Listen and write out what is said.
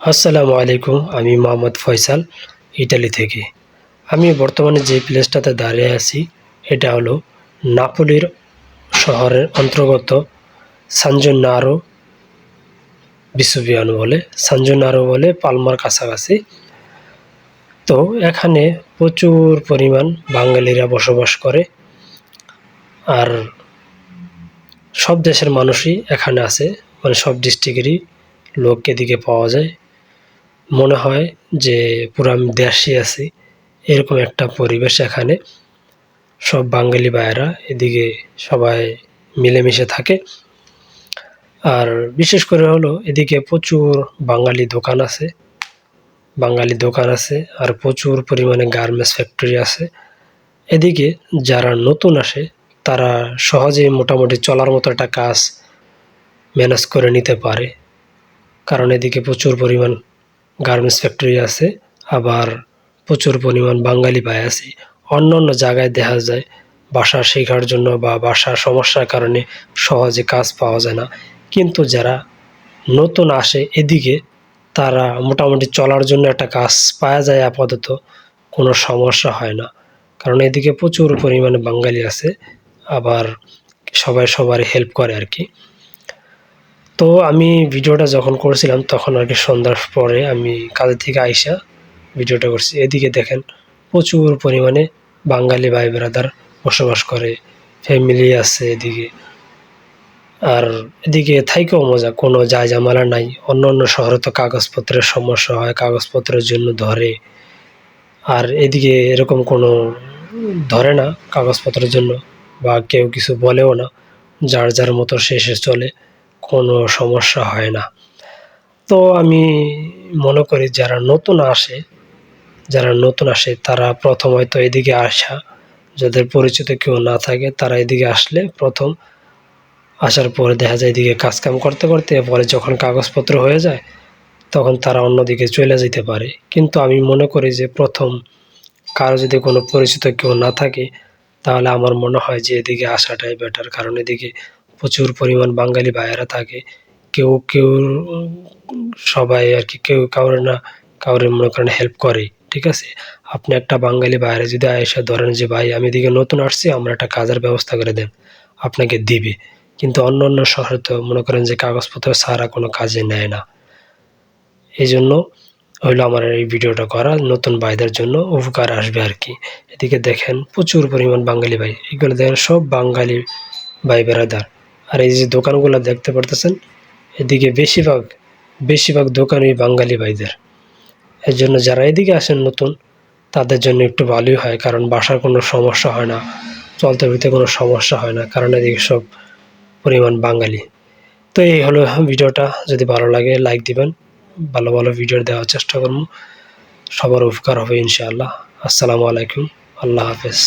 আসসালামু আলাইকুম, আমি মোহাম্মদ ফয়সাল, ইটালি থেকে। আমি বর্তমানে যে প্লেসটাতে দাঁড়িয়ে আছি, এটা হলো নাপোলির শহরের অন্তর্গত সানজোনারো বিশ্ববিয়ানো বলে, সানজোনারো বলে পালমার কাছাকাছি। তো এখানে প্রচুর পরিমাণ বাঙালিরা বসবাস করে, আর সব দেশের মানুষই এখানে আছে মানে সব ডিস্ট্রিক্টেরই লোক এদিকে পাওয়া যায়। মনে হয় যে পুরো আমি দেশে আছি, এরকম একটা পরিবেশ এখানে। সব বাঙালি ভাইয়েরা এদিকে সবাই মিলেমিশে থাকে। আর বিশেষ করে হলো এদিকে প্রচুর বাঙালি দোকান আছে। বাঙালি দোকান আছে আর প্রচুর পরিমাণে গার্মেন্টস ফ্যাক্টরি আছে। এদিকে যারা নতুন আসে, তারা সহজেই মোটামুটি চলার মতো একটা কাজ ম্যানেজ করে নিতে পারে। কারণ এদিকে প্রচুর পরিমাণ গার্মেন্টস ফ্যাক্টরি আছে, আবার প্রচুর পরিমাণ বাঙালি ভাই আছে। অন্য অন্য জায়গায় দেখা যায়, বাসা শেখার জন্য বা বাসার সমস্যার কারণে সহজে কাজ পাওয়া যায় না। কিন্তু যারা নতুন আসে এদিকে, তারা মোটামুটি চলার জন্য একটা কাজ পাওয়া যায় আপাতত, কোনো সমস্যা হয় না। কারণ এদিকে প্রচুর পরিমাণে বাঙালি আছে, আবার সবাই সবার হেল্প করে আর কি। তো আমি ভিডিওটা যখন করছিলাম তখন আর কি সন্ধ্যার পরে আমি কাজের থেকে আইসা ভিডিওটা করছি। এদিকে দেখেন প্রচুর পরিমাণে বাঙালি ভাই বেড়াদার বসবাস করে ফ্যামিলি আছে এদিকে। আর এদিকে থাইকেও মজা, কোনো যায় জামালা নাই। অন্য অন্য শহরে তো কাগজপত্রের সমস্যা হয়, কাগজপত্রের জন্য ধরে। আর এদিকে এরকম কোনো ধরে না কাগজপত্রের জন্য বা কেউ কিছু বলেও না, যার যার মতো শেষে চলে। কোনো সমস্যা হয় না। তো আমি মনে করি যারা নতুন আসে, যারা নতুন আসে তারা প্রথম হয়তো এদিকে আসা। যাদের পরিচিত কেউ না থাকে তারা এদিকে আসলে প্রথম আসার পরে দেখা যায় এদিকে কাজকাম করতে করতে পরে যখন কাগজপত্র হয়ে যায় তখন তারা অন্যদিকে চলে যেতে পারে। কিন্তু আমি মনে করি যে প্রথম কারও যদি কোনো পরিচিত কেউ না থাকে তাহলে আমার মনে হয় যে এদিকে আসাটাই বেটার কারণ এদিকে প্রচুর পরিমাণ বাঙালি ভাইয়েরা থাকে। কেউ কেউ সবাই আর কি, কেউ কাউরে না, কাউরে মনে করেন হেল্প করে, ঠিক আছে? আপনি একটা বাঙালি বাইরে যদি আয়সা ধরেন যে, ভাই, আমি এদিকে নতুন আসছি, আমরা একটা কাজের ব্যবস্থা করে দেন, আপনাকে দিবে। কিন্তু অন্য অন্য শহরে তো মনে করেন যে, কাগজপত্র ছাড়া কোনো কাজে নেয় না। এই জন্য হইল আমার এই ভিডিওটা করা, নতুন ভাইদের জন্য উপকার আসবে আর কি। এদিকে দেখেন প্রচুর পরিমাণ বাঙালি ভাই। এগুলো দেখেন সব বাঙালি ভাই বেড়াদার আর এই যে দোকানগুলো দেখতে পারতেছেন, এদিকে বেশিরভাগ বেশিরভাগ দোকানই বাঙালি ভাইদের। এর জন্য যারা এদিকে আসেন নতুন, তাদের জন্য একটু ভালোই হয়, কারণ বাসার কোনো সমস্যা হয় না, চলতে ফিরতে কোনো সমস্যা হয় না, কারণ এদিকে সব পরিমাণ বাঙালি। তো এই হলো ভিডিওটা, যদি ভালো লাগে লাইক দিবেন, ভালো ভালো ভিডিও দেওয়ার চেষ্টা করব। সবার উপকার হবে ইনশাআল্লাহ। আসসালামু আলাইকুম, আল্লাহ হাফেজ।